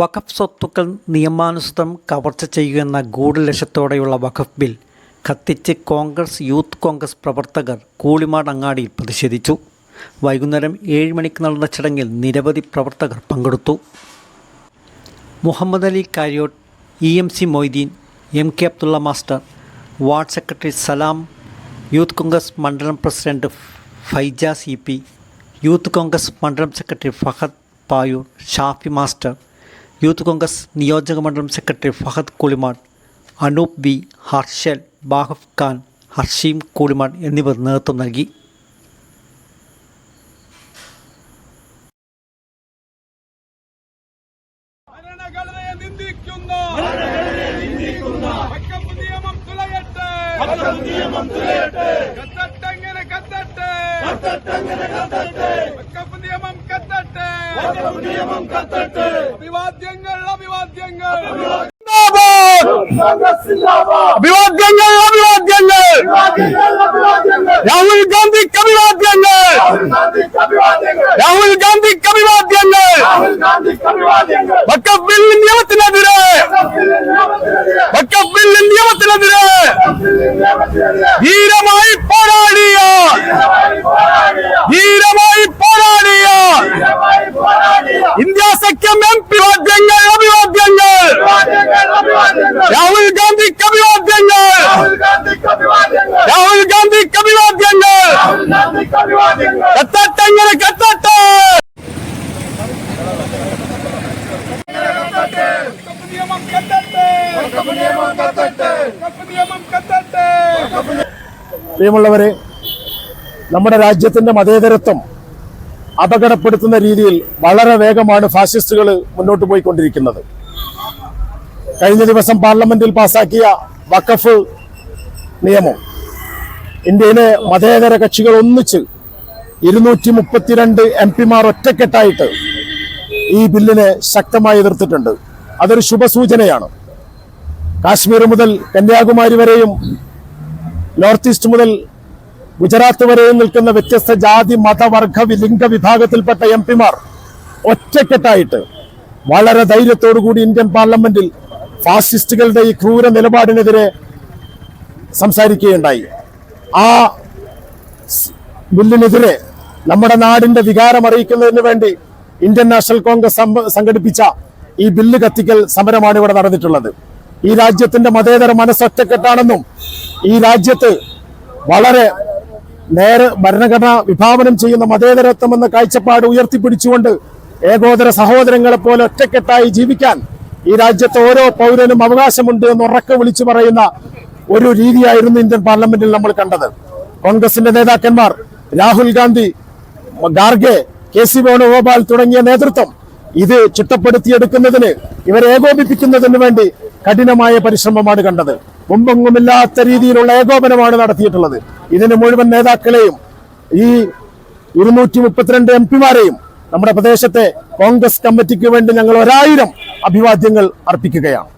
വഖഫ് സ്വത്തുക്കൾ നിയമാനുസൃതം കവർച്ച ചെയ്യുകയെന്ന ഗൂഢലക്ഷ്യത്തോടെയുള്ള വഖഫ് ബിൽ കത്തിച്ച് കോൺഗ്രസ് യൂത്ത് കോൺഗ്രസ് പ്രവർത്തകർ കൂളിമാട് അങ്ങാടിയിൽ പ്രതിഷേധിച്ചു. വൈകുന്നേരം ഏഴ് മണിക്ക് നടന്ന ചടങ്ങിൽ നിരവധി പ്രവർത്തകർ പങ്കെടുത്തു. Muhammad Ali Karyot E M C Moideen M K Abdulla master ward secretary Salam youth Congress മണ്ഡലം president Faija C P youth Congress മണ്ഡലം secretary Fahad Payur Shafi master youth Congress നിയോജക മണ്ഡലം സെക്രട്ടറി ഫഹദ് കുളിമാട് അനൂപ് ബി ഹർഷൽ ബാഹഫ് ഖാൻ ഹർഷീം കുളിമാൻ എന്നിവർ നേതൃത്വം നൽകി. നിയമം തുലയട്ടെ കത്തട്ടെങ്ങനെ കത്തട്ടെ വക്കഫ് നിയമം കത്തട്ടെ അഭിവാദ്യങ്ങൾ അഭിവാദ്യങ്ങൾ. അഭിവാദ്യങ്ങൾ അഭിവാദ്യങ്ങൾ. രാഹുൽ ഗാന്ധിക്ക് അഭിവാദ്യങ്ങൾ. രാഹുൽ ഗാന്ധിക്ക് അഭിവാദ്യങ്ങൾ. വക്കഫ് ബിൽ നിയമത്തിനെതിരെ. വക്കഫ് ബിൽ നിയമത്തിനെതിരെ. ധീരമായി പോരാടിയ. ധീരമായി പോരാടിയ ഇന്ത്യ സഖ്യം എം പി വാദ്യങ്ങൾ അഭിവാദ്യങ്ങൾ രാഹുൽ ഗാന്ധിക്ക് അഭിവാദ്യങ്ങൾ രാഹുൽ ഗാന്ധിക്ക് അഭിവാദ്യങ്ങൾ കത്തട്ടെങ്ങനെ കത്തട്ടെ നിയമം കത്തട്ടെ. പ്രിയമുള്ളവരെ നമ്മുടെ രാജ്യത്തിന്റെ മതേതരത്വം അപകടപ്പെടുത്തുന്ന രീതിയിൽ വളരെ വേഗമാണ് ഫാസിസ്റ്റുകൾ മുന്നോട്ട് പോയിക്കൊണ്ടിരിക്കുന്നത്. കഴിഞ്ഞ ദിവസം പാർലമെന്റിൽ പാസാക്കിയ വഖഫ് നിയമം. ഇന്ത്യയിലെ മതേതര കക്ഷികൾ ഒന്നിച്ച് ഇരുന്നൂറ്റി മുപ്പത്തിരണ്ട് എം പിമാർ ഒറ്റക്കെട്ടായിട്ട് ഈ ബില്ലിനെ ശക്തമായി എതിർത്തിട്ടുണ്ട്. അതൊരു ശുഭസൂചനയാണ്. കാശ്മീർ മുതൽ കന്യാകുമാരി വരെയും നോർത്ത് ഈസ്റ്റ് മുതൽ ഗുജറാത്ത് വരെയും നിൽക്കുന്ന വ്യത്യസ്ത ജാതി മതവർഗ ലിംഗ വിഭാഗത്തിൽപ്പെട്ട എം പിമാർ ഒറ്റക്കെട്ടായിട്ട് വളരെ ധൈര്യത്തോടു കൂടി ഇന്ത്യൻ പാർലമെന്റിൽ ഫാസിസ്റ്റുകളുടെ ഈ ക്രൂര നിലപാടിനെതിരെ സംസാരിക്കുകയുണ്ടായി. ആ ബില്ലിനെതിരെ നമ്മുടെ നാടിന്റെ വികാരം അറിയിക്കുന്നതിന് വേണ്ടി ഇന്ത്യൻ നാഷണൽ കോൺഗ്രസ് സംഘടിപ്പിച്ച ഈ ബില്ല് കത്തിക്കൽ സമരമാണ് ഇവിടെ നടന്നിട്ടുള്ളത്. ഈ രാജ്യത്തിന്റെ മതേതര മനസ്സൊറ്റക്കെട്ടാണെന്നും ഈ രാജ്യത്ത് വളരെ നേരെ ഭരണഘടന വിഭാവനം ചെയ്യുന്ന മതേതരത്വം എന്ന കാഴ്ചപ്പാട് ഉയർത്തിപ്പിടിച്ചുകൊണ്ട് ഏകോദര സഹോദരങ്ങളെ പോലെ ഒറ്റക്കെട്ടായി ജീവിക്കാൻ ഈ രാജ്യത്തെ ഓരോ പൗരനും അവകാശമുണ്ട് എന്ന് ഉറക്കെ വിളിച്ചു പറയുന്ന ഒരു രീതിയായിരുന്നു ഇന്ത്യൻ പാർലമെന്റിൽ നമ്മൾ കണ്ടത്. കോൺഗ്രസിന്റെ നേതാക്കന്മാർ രാഹുൽ ഗാന്ധി ഗാർഗെ കെ സി വേണുഗോപാൽ തുടങ്ങിയ നേതൃത്വം ഇത് ചിട്ടപ്പെടുത്തിയെടുക്കുന്നതിന് ഇവരെ ഏകോപിപ്പിക്കുന്നതിന് വേണ്ടി കഠിനമായ പരിശ്രമമാണ് കണ്ടത്. മുമ്പെങ്ങുമില്ലാത്ത രീതിയിലുള്ള ഏകോപനമാണ് നടത്തിയിട്ടുള്ളത്. ഇതിന് മുഴുവൻ നേതാക്കളെയും ഈ ഇരുന്നൂറ്റി മുപ്പത്തിരണ്ട് എം പിമാരെയും നമ്മുടെ പ്രദേശത്തെ കോൺഗ്രസ് കമ്മിറ്റിക്ക് വേണ്ടി ഞങ്ങൾ ഒരായിരം അഭിവാദ്യങ്ങൾ അർപ്പിക്കുകയാണ്.